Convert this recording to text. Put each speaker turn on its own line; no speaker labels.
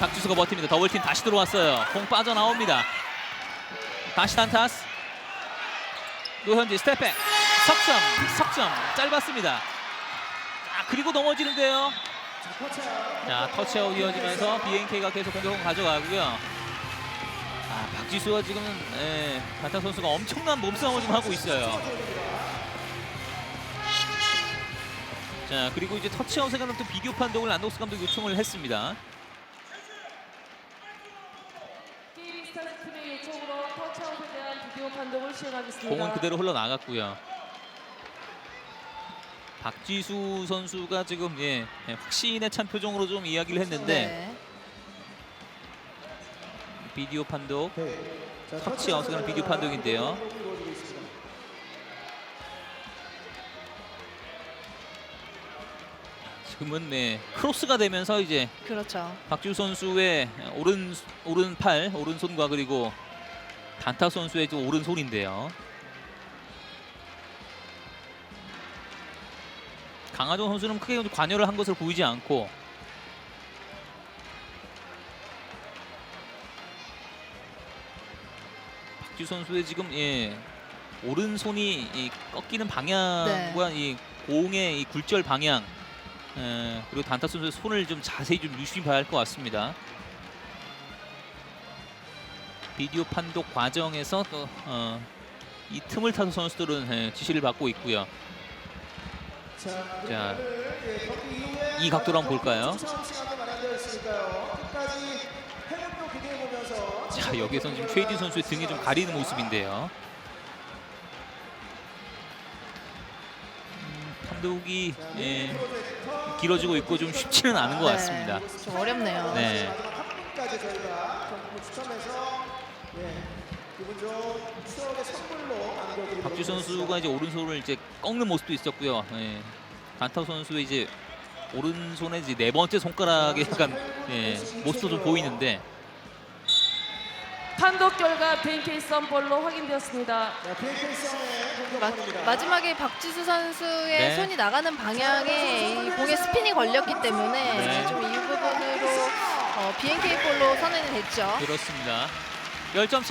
박지수가 버팁니다. 더블팀 다시 들어왔어요. 공 빠져나옵니다. 다시 단타스. 노현지 스텝백. 석점, 석점. 짧았습니다. 아, 그리고 넘어지는데요. 자, 터치아웃 이어지면서 BNK가 계속 공격을 가져가고요. 아, 박지수가 지금 예, 단타 선수가 엄청난 몸싸움을 지금 하고 있어요. 자, 그리고 이제 터치아웃에 관한 또 비디오 판독을 안독스 감독이 요청을 했습니다.
KB 스타트 팀의 요청으로 터치아웃에 대한 비디오 판독을 시행하겠습니다.
공은 그대로 흘러나갔고요. 박지수 선수가 지금 예, 예, 확신에 찬 표정으로 좀 이야기를 했는데
네.
비디오 판독 터치 아웃에 비디오 판독인데요. 금은 네, 크로스가 되면서 이제
그렇죠.
박지우 선수의 오른 오른팔, 오른손과 그리고 단타 선수의 좀 오른손인데요. 강하정 선수는 크게 관여를 한 것으로 보이지 않고 박지우 선수의 지금 예 오른손이 이 꺾이는 방향과 이 공의 이 굴절 방향 에, 그리고 단타 선수의 손을 좀 자세히 좀 유심히 봐야 할 것 같습니다. 비디오 판독 과정에서 또, 어, 이 틈을 타서 선수들은 에, 지시를 받고 있고요. 자, 이 각도로 한번 볼까요? 자, 여기서는 지금 최진 선수의 등이 좀 가리는 모습인데요. 음, 판독이 예, 길어지고 있고 좀 쉽지는 않은 것 같습니다.
네, 좀 어렵네요.
네.
까지 저희가 경품을 추첨해서 예, 기분 좋은 추억의 선물로 안겨드리도록
박주 선수가 이제 오른손을 이제 꺾는 모습도 있었고요. 예. 단타 선수의 이제 오른손에 이제 네 번째 손가락의 약간 예, 모습도 좀 보이는데
판독 결과 BNK 썸볼로 확인되었습니다.
공격입니다.
마지막에 박지수 선수의
네.
손이 나가는 방향에 이 공에 스핀이 걸렸기 때문에
네.
좀 이 부분으로 어, BNK 볼로 선언이 됐죠.
그렇습니다. 10점 차.